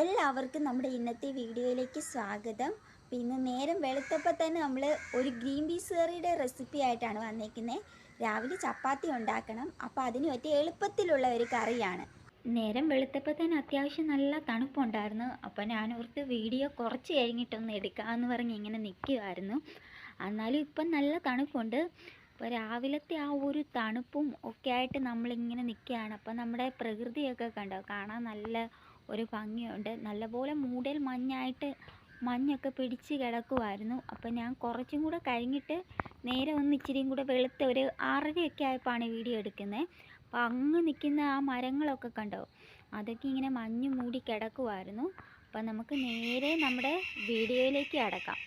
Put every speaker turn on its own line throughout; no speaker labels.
എല്ലാവർക്കും നമ്മുടെ ഇന്നത്തെ വീഡിയോയിലേക്ക് സ്വാഗതം. പിന്നെ നേരം വെളുത്തപ്പോൾ തന്നെ നമ്മൾ ഒരു ഗ്രീൻ പീസ് കറിയുടെ റെസിപ്പി ആയിട്ടാണ് വന്നേക്കുന്നത് രാവിലെ ചപ്പാത്തി ഉണ്ടാക്കണം. അപ്പോൾ അതിന് പറ്റിയ എളുപ്പത്തിലുള്ള ഒരു കറിയാണ്. നേരം വെളുത്തപ്പോൾ തന്നെ അത്യാവശ്യം നല്ല തണുപ്പുണ്ടായിരുന്നു. അപ്പോൾ ഞാൻ ഓർത്ത് വീഡിയോ കുറച്ച് കഴിഞ്ഞിട്ടൊന്ന് എടുക്കാമെന്ന് പറഞ്ഞ് ഇങ്ങനെ നിൽക്കുമായിരുന്നു എന്നാലും ഇപ്പം നല്ല തണുപ്പുണ്ട്. അപ്പോൾ രാവിലത്തെ ആ ഒരു തണുപ്പും ഒക്കെ ആയിട്ട് നമ്മളിങ്ങനെ നിൽക്കുകയാണ് അപ്പോൾ നമ്മുടെ പ്രകൃതിയൊക്കെ കണ്ടോ? കാണാൻ നല്ല ഒരു ഭംഗിയുണ്ട്. നല്ലപോലെ മൂടൽ മഞ്ഞായിട്ട് മഞ്ഞൊക്കെ പിടിച്ച് കിടക്കുമായിരുന്നു അപ്പോൾ ഞാൻ കുറച്ചും കൂടെ കഴിഞ്ഞിട്ട് നേരെ ഒന്ന് ഇച്ചിരിയും കൂടെ വെളുത്ത ഒരു ആറരയൊക്കെ ആയപ്പോഴാണ് വീഡിയോ എടുക്കുന്നത്. അപ്പോൾ അങ്ങ് നിൽക്കുന്ന ആ മരങ്ങളൊക്കെ കണ്ടോ? അതൊക്കെ ഇങ്ങനെ മഞ്ഞ് മൂടി കിടക്കുമായിരുന്നു അപ്പോൾ നമുക്ക് നേരെ നമ്മുടെ വീഡിയോയിലേക്ക് അടക്കാം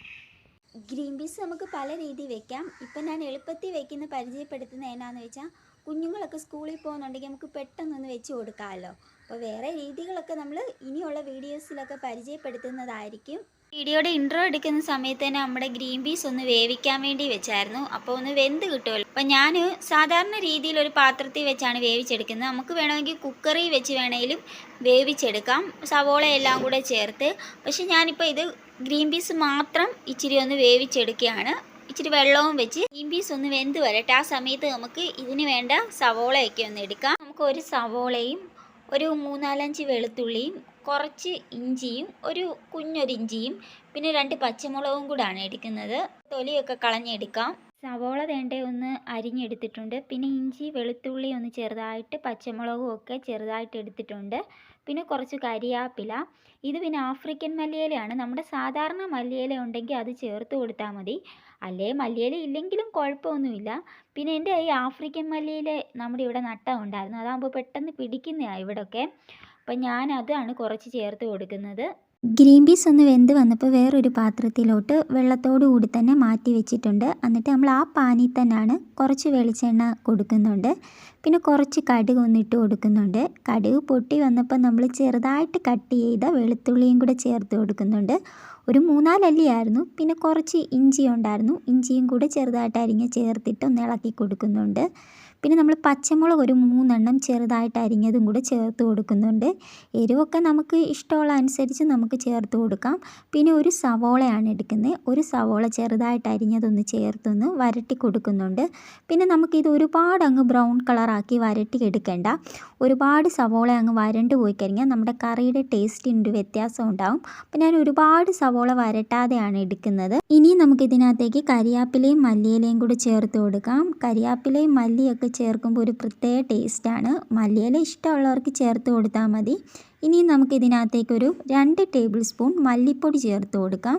ഗ്രീൻ പീസ് നമുക്ക് പല രീതിയിൽ വെക്കാം. ഇപ്പം ഞാൻ എളുപ്പത്തിൽ വെക്കുന്ന പരിചയപ്പെടുത്തുന്ന എന്നാന്ന് വെച്ചാൽ കുഞ്ഞുങ്ങളൊക്കെ സ്കൂളിൽ പോകുന്നുണ്ടെങ്കിൽ നമുക്ക് പെട്ടെന്നൊന്ന് വെച്ച് കൊടുക്കാമല്ലോ. അപ്പോൾ വേറെ രീതികളൊക്കെ നമ്മൾ ഇനിയുള്ള വീഡിയോസിലൊക്കെ പരിചയപ്പെടുത്തുന്നതായിരിക്കും. വീഡിയോയുടെ ഇൻട്രോ എടുക്കുന്ന സമയത്ത് തന്നെ നമ്മുടെ ഗ്രീൻ പീസ് ഒന്ന് വേവിക്കാൻ വേണ്ടി വെച്ചായിരുന്നു. അപ്പോൾ ഒന്ന് വെന്ത് കിട്ടുമല്ലോ. അപ്പോൾ ഞാൻ സാധാരണ രീതിയിൽ ഒരു പാത്രത്തിൽ വെച്ചാണ് വേവിച്ചെടുക്കുന്നത്. നമുക്ക് വേണമെങ്കിൽ കുക്കറിൽ വെച്ച് വേണമെങ്കിലും വേവിച്ചെടുക്കാം. സവോള എല്ലാം കൂടെ ചേർത്ത്. പക്ഷേ ഞാനിപ്പോൾ ഇത് ഗ്രീൻ പീസ് മാത്രം ഇച്ചിരി ഒന്ന് വേവിച്ചെടുക്കുകയാണ്. ഇച്ചിരി വെള്ളവും വെച്ച് ഗ്രീൻ പീസ് ഒന്ന് വെന്ത് വരട്ടെ. ആ സമയത്ത് നമുക്ക് ഇതിന് വേണ്ട സവോളയൊക്കെ ഒന്ന് എടുക്കാം. നമുക്ക് ഒരു സവോളയും ഒരു മൂന്നാലഞ്ച് വെളുത്തുള്ളിയും കുറച്ച് ഇഞ്ചിയും ഒരു കുഞ്ഞൊരിഞ്ചിയും പിന്നെ രണ്ട് പച്ചമുളകും കൂടാണ് എടുക്കുന്നത്. തൊലിയൊക്കെ കളഞ്ഞെടുക്കാം. സവോള വേണ്ട ഒന്ന് അരിഞ്ഞെടുത്തിട്ടുണ്ട്. പിന്നെ ഇഞ്ചി വെളുത്തുള്ളി ഒന്ന് ചെറുതായിട്ട് പച്ചമുളകും ഒക്കെ ചെറുതായിട്ട് എടുത്തിട്ടുണ്ട്. പിന്നെ കുറച്ച് കരിയാപ്പില. ഇത് പിന്നെ ആഫ്രിക്കൻ മല്ലിയിലയാണ്. നമ്മുടെ സാധാരണ മല്ലിയില ഉണ്ടെങ്കിൽ അത് ചേർത്ത് കൊടുത്താൽ മതി. അല്ലേ? മല്ലിയില ഇല്ലെങ്കിലും കുഴപ്പമൊന്നുമില്ല. പിന്നെ എന്റെ ഈ ആഫ്രിക്കൻ മല്ലിയില നമ്മുടെ ഇവിടെ നട്ട ഉണ്ടായിരുന്നു. അതാകുമ്പോൾ പെട്ടെന്ന് പിടിക്കുന്നതാണ് ഇവിടെയൊക്കെ അപ്പം ഞാൻ അതാണ് കുറച്ച് ചേർത്ത് കൊടുക്കുന്നത്. ഗ്രീൻ പീസ് ഒന്ന് വെന്ത് വന്നപ്പോൾ വേറൊരു പാത്രത്തിലോട്ട് വെള്ളത്തോടു കൂടി തന്നെ മാറ്റി വെച്ചിട്ടുണ്ട്. എന്നിട്ട് നമ്മൾ ആ പാനിൽ തന്നെയാണ് കുറച്ച് വെളിച്ചെണ്ണ കൊടുക്കുന്നുണ്ട്. പിന്നെ കുറച്ച് കടുക് ഒന്നിട്ട് കൊടുക്കുന്നുണ്ട്. കടുക് പൊട്ടി വന്നപ്പോൾ നമ്മൾ ചെറുതായിട്ട് കട്ട് ചെയ്ത വെളുത്തുള്ളിയും കൂടെ ചേർത്ത് കൊടുക്കുന്നുണ്ട്. ഒരു മൂന്നാലല്ലിയായിരുന്നു പിന്നെ കുറച്ച് ഇഞ്ചി ഉണ്ടായിരുന്നു. ഇഞ്ചിയും കൂടെ ചെറുതായിട്ട് അരിഞ്ഞ് ചേർത്തിട്ട് ഒന്ന് ഇളക്കി കൊടുക്കുന്നുണ്ട്. പിന്നെ നമ്മൾ പച്ചമുളക് ഒരു മൂന്നെണ്ണം ചെറുതായിട്ട് അരിഞ്ഞതും കൂടെ ചേർത്ത് കൊടുക്കുന്നുണ്ട്. എരിവൊക്കെ നമുക്ക് ഇഷ്ടമുള്ള അനുസരിച്ച് നമുക്ക് ചേർത്ത് കൊടുക്കാം. പിന്നെ ഒരു സവോളയാണ് എടുക്കുന്നത്. ഒരു സവോള ചെറുതായിട്ട് അരിഞ്ഞതൊന്ന് ചേർത്തൊന്ന് വരട്ടി കൊടുക്കുന്നുണ്ട്. പിന്നെ നമുക്കിത് ഒരുപാട് അങ്ങ് ബ്രൗൺ കളറാക്കി വരട്ടി എടുക്കേണ്ട. ഒരുപാട് സവോള അങ്ങ് വരണ്ട് പോയി കഴിഞ്ഞാൽ നമ്മുടെ കറിയുടെ ടേസ്റ്റിന് ഒരു വ്യത്യാസം ഉണ്ടാകും പിന്നെ ഞാൻ ഒരുപാട് സവോള വരട്ടാതെയാണ് എടുക്കുന്നത്. ഇനി നമുക്കിതിനകത്തേക്ക് കരിയാപ്പിലയും മല്ലിയിലയും കൂടി ചേർത്ത് കൊടുക്കാം. കരിയാപ്പിലയും മല്ലിയൊക്കെ ചേർക്കുമ്പോൾ ഒരു പ്രത്യേക ടേസ്റ്റാണ്. മല്ലിയില ഇഷ്ടമുള്ളവർക്ക് ചേർത്ത് കൊടുത്താൽ മതി. ഇനി നമുക്ക് ഇതിനകത്തേക്കൊരു രണ്ട് ടേബിൾ സ്പൂൺ മല്ലിപ്പൊടി ചേർത്ത് കൊടുക്കാം.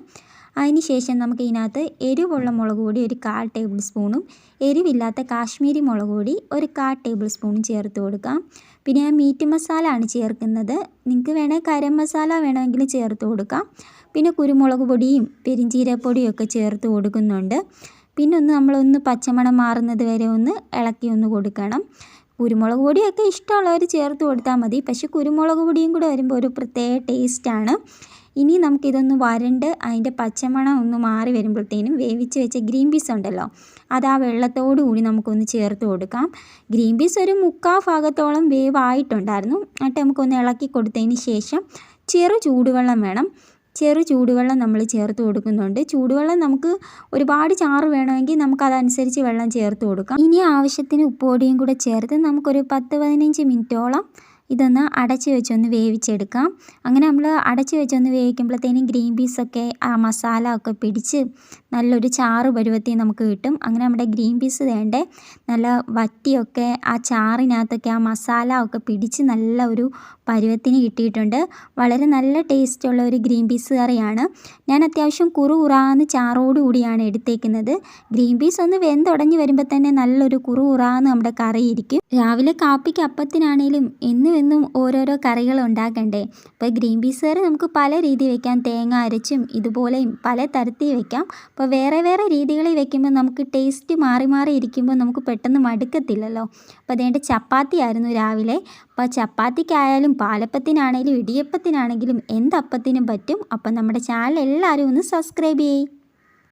അതിന് ശേഷം നമുക്ക് ഇതിനകത്ത് എരിവുള്ള മുളക് പൊടി ഒരു കാൽ ടേബിൾ സ്പൂണും എരിവില്ലാത്ത കാശ്മീരി മുളക് പൊടി ഒരു കാൽ ടേബിൾ സ്പൂണും ചേർത്ത് കൊടുക്കാം. പിന്നെ ഞാൻ മീറ്റ് മസാല ആണ് ചേർക്കുന്നത്. നിങ്ങൾക്ക് വേണമെങ്കിൽ കരം മസാല വേണമെങ്കിൽ ചേർത്ത് കൊടുക്കാം. പിന്നെ കുരുമുളക് പൊടിയും പെരിഞ്ചീരപ്പൊടിയും ഒക്കെ ചേർത്ത് കൊടുക്കുന്നുണ്ട്. പിന്നെ ഒന്ന് നമ്മളൊന്ന് പച്ചമണം മാറുന്നത് വരെ ഒന്ന് ഇളക്കി ഒന്ന് കൊടുക്കണം. കുരുമുളക് പൊടിയൊക്കെ ഇഷ്ടമുള്ളവർ ചേർത്ത് കൊടുത്താൽ മതി. പക്ഷേ കുരുമുളക് പൊടിയും കൂടെ വരുമ്പോൾ ഒരു പ്രത്യേക ടേസ്റ്റാണ് ഇനി നമുക്കിതൊന്ന് വരണ്ട് അതിന്റെ പച്ചമണം ഒന്ന് മാറി വരുമ്പോഴത്തേനും വേവിച്ച് വെച്ച ഗ്രീൻ പീസ് ഉണ്ടല്ലോ അത് ആ വെള്ളത്തോടു കൂടി നമുക്കൊന്ന് ചേർത്ത് കൊടുക്കാം. ഗ്രീൻ പീസ് ഒരു മുക്കാൽ ഭാഗത്തോളം വേവായിട്ടുണ്ടായിരുന്നു. എന്നിട്ട് നമുക്കൊന്ന് ഇളക്കി കൊടുത്തതിന് ശേഷം ചെറു ചൂടുവെള്ളം വേണം. ചെറു ചൂടുവെള്ളം നമ്മൾ ചേർത്ത് കൊടുക്കുന്നുണ്ട്. ചൂടുവെള്ളം നമുക്ക് ഒരുപാട് ചാറ് വേണമെങ്കിൽ നമുക്ക് അതനുസരിച്ച് വെള്ളം ചേർത്ത് കൊടുക്കാം. ഇനി ആവശ്യത്തിന് ഉപ്പുപൊടിയും കൂടെ ചേർത്ത് നമുക്കൊരു പത്ത് പതിനഞ്ച് മിനിറ്റോളം ഇതൊന്ന് അടച്ച് വെച്ചൊന്ന് വേവിച്ചെടുക്കാം. അങ്ങനെ നമ്മൾ അടച്ച് വെച്ചൊന്ന് വേവിക്കുമ്പോഴത്തേനും ഗ്രീൻ പീസൊക്കെ ആ മസാല ഒക്കെ പിടിച്ച് നല്ലൊരു ചാറ് പരുവത്തിൽ നമുക്ക് കിട്ടും. അങ്ങനെ നമ്മുടെ ഗ്രീൻ പീസ് വേണ്ടേ നല്ല വറ്റിയൊക്കെ ആ ചാറിനകത്തൊക്കെ ആ മസാല ഒക്കെ പിടിച്ച് നല്ല ഒരു പരുവത്തിന് കിട്ടിയിട്ടുണ്ട്. വളരെ നല്ല ടേസ്റ്റുള്ള ഒരു ഗ്രീൻ പീസ് കറിയാണ്. ഞാൻ അത്യാവശ്യം കുറു കുറാന്ന് ചാറോട് കൂടിയാണ് എടുത്തേക്കുന്നത്. ഗ്രീൻ പീസ് ഒന്ന് വെന്തുടഞ്ഞ് വരുമ്പോൾ തന്നെ നല്ലൊരു കുറു കുറാന്ന് നമ്മുടെ കറി ഇരിക്കും. രാവിലെ കാപ്പിക്ക് അപ്പത്തിനാണേലും എന്നും എന്നും ഓരോരോ കറികൾ ഉണ്ടാക്കണ്ടേ? അപ്പോൾ ഗ്രീൻ പീസ് കറി നമുക്ക് പല രീതി വെക്കാം. തേങ്ങ അരച്ചും ഇതുപോലെയും പല തരത്തിൽ വെക്കാം. അപ്പോൾ വേറെ വേറെ രീതികളിൽ വെക്കുമ്പോൾ നമുക്ക് ടേസ്റ്റ് മാറി മാറി ഇരിക്കുമ്പോൾ നമുക്ക് പെട്ടെന്ന് മടുക്കത്തില്ലല്ലോ. അപ്പോൾ അതേണ്ട ചപ്പാത്തി ആയിരുന്നു രാവിലെ. അപ്പോൾ ചപ്പാത്തിക്കായാലും പാലപ്പത്തിനാണെങ്കിലും ഇടിയപ്പത്തിനാണെങ്കിലും എന്തപ്പത്തിനും പറ്റും. അപ്പം നമ്മുടെ ചാനൽ എല്ലാവരും ഒന്ന് സബ്സ്ക്രൈബ് ചെയ്യ്.